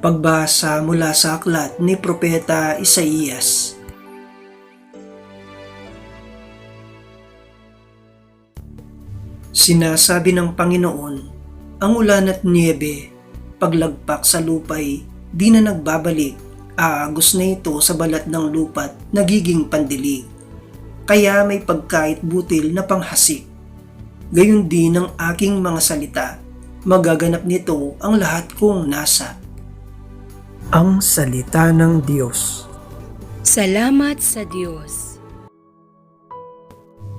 Pagbasa mula sa aklat ni Propeta Isaías. Sinasabi ng Panginoon, ang ulan at niebe, paglagpak sa lupay, di na nagbabalik, aagos na ito sa balat ng lupa't nagiging pandilig. Kaya may pagkait butil na panghasik. Gayon din ang aking mga salita, magaganap nito ang lahat kong nasa. Ang Salita ng Diyos Salamat sa Diyos.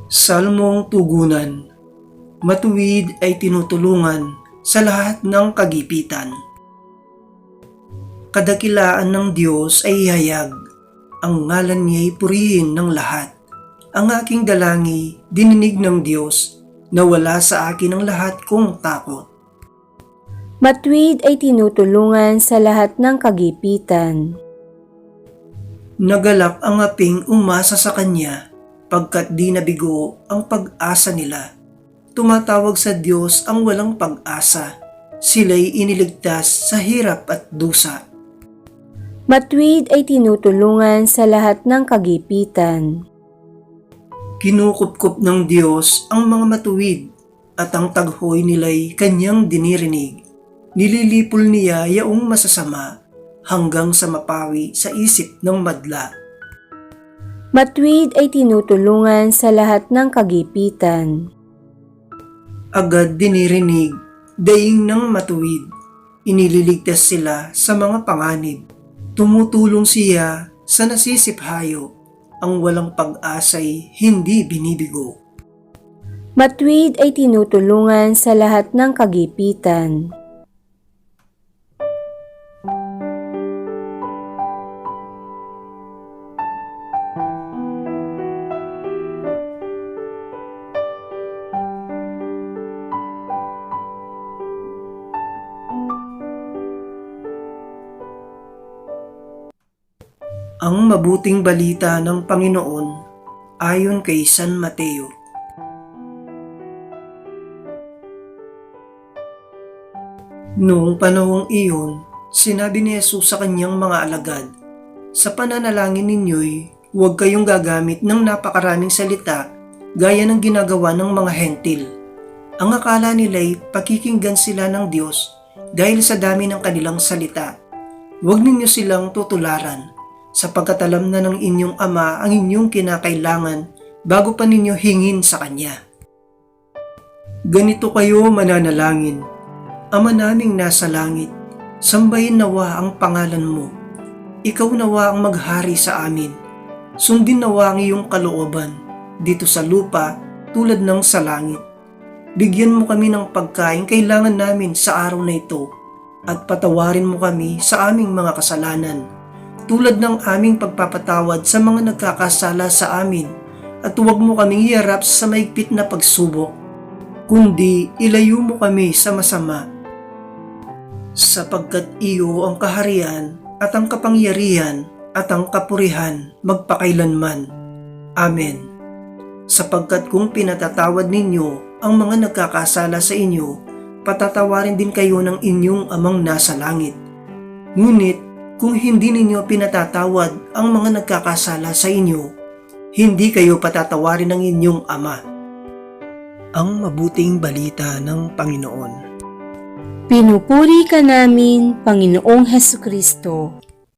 Salmong Tugunan Matuwid ay tinutulungan sa lahat ng kagipitan. Kadakilaan ng Diyos ay ihayag. Ang ngalan niya'y purihin ng lahat. Ang aking dalangi, dininig ng Diyos, na wala sa akin ang lahat kong takot. Matuwid ay tinutulungan sa lahat ng kagipitan. Nagalak ang aping umasa sa kanya, pagkat di nabigo ang pag-asa nila. Tumatawag sa Diyos ang walang pag-asa. Sila'y iniligtas sa hirap at dusa. Matuwid ay tinutulungan sa lahat ng kagipitan. Kinukupkup ng Diyos ang mga matuwid at ang taghoy nila'y kanyang dinirinig. Nililipol niya yaong masasama hanggang sa mapawi sa isip ng madla. Matuwid ay tinutulungan sa lahat ng kagipitan. Agad dinirinig, daing ng matuwid. Inililigtas sila sa mga panganib. Tumutulong siya sa nasisiphayo. Ang walang pag-asa'y hindi binibigo. Matuwid ay tinutulungan sa lahat ng kagipitan. Ang mabuting balita ng Panginoon ayon kay San Mateo. Noong panahong iyon, sinabi ni Jesus sa kanyang mga alagad, Sa pananalangin ninyo'y huwag kayong gagamit ng napakaraming salita gaya ng ginagawa ng mga hentil. Ang akala nila'y pakikinggan sila ng Diyos dahil sa dami ng kanilang salita. Huwag ninyo silang tutularan sapagkat alam na ng inyong ama ang inyong kinakailangan bago pa ninyo hingin sa Kanya. Ganito kayo mananalangin, Ama naming nasa langit, sambahin nawa ang pangalan mo. Ikaw nawa ang maghari sa amin. Sundin nawa ang iyong kalooban dito sa lupa tulad ng sa langit. Bigyan mo kami ng pagkain kailangan namin sa araw na ito at patawarin mo kami sa aming mga kasalanan tulad ng aming pagpapatawad sa mga nagkakasala sa amin at huwag mo kaming iharap sa maigpit na pagsubok, kundi ilayo mo kami sa masama. Sapagkat iyo ang kaharian at ang kapangyarihan at ang kapurihan magpakailanman. Amen. Sapagkat kung pinatatawad ninyo ang mga nagkakasala sa inyo, patatawarin din kayo ng inyong amang nasa langit. Ngunit kung hindi ninyo pinatatawad ang mga nagkakasala sa inyo, hindi kayo patatawarin ng inyong ama. Ang mabuting balita ng Panginoon. Pinupuri ka namin, Panginoong Heso Kristo.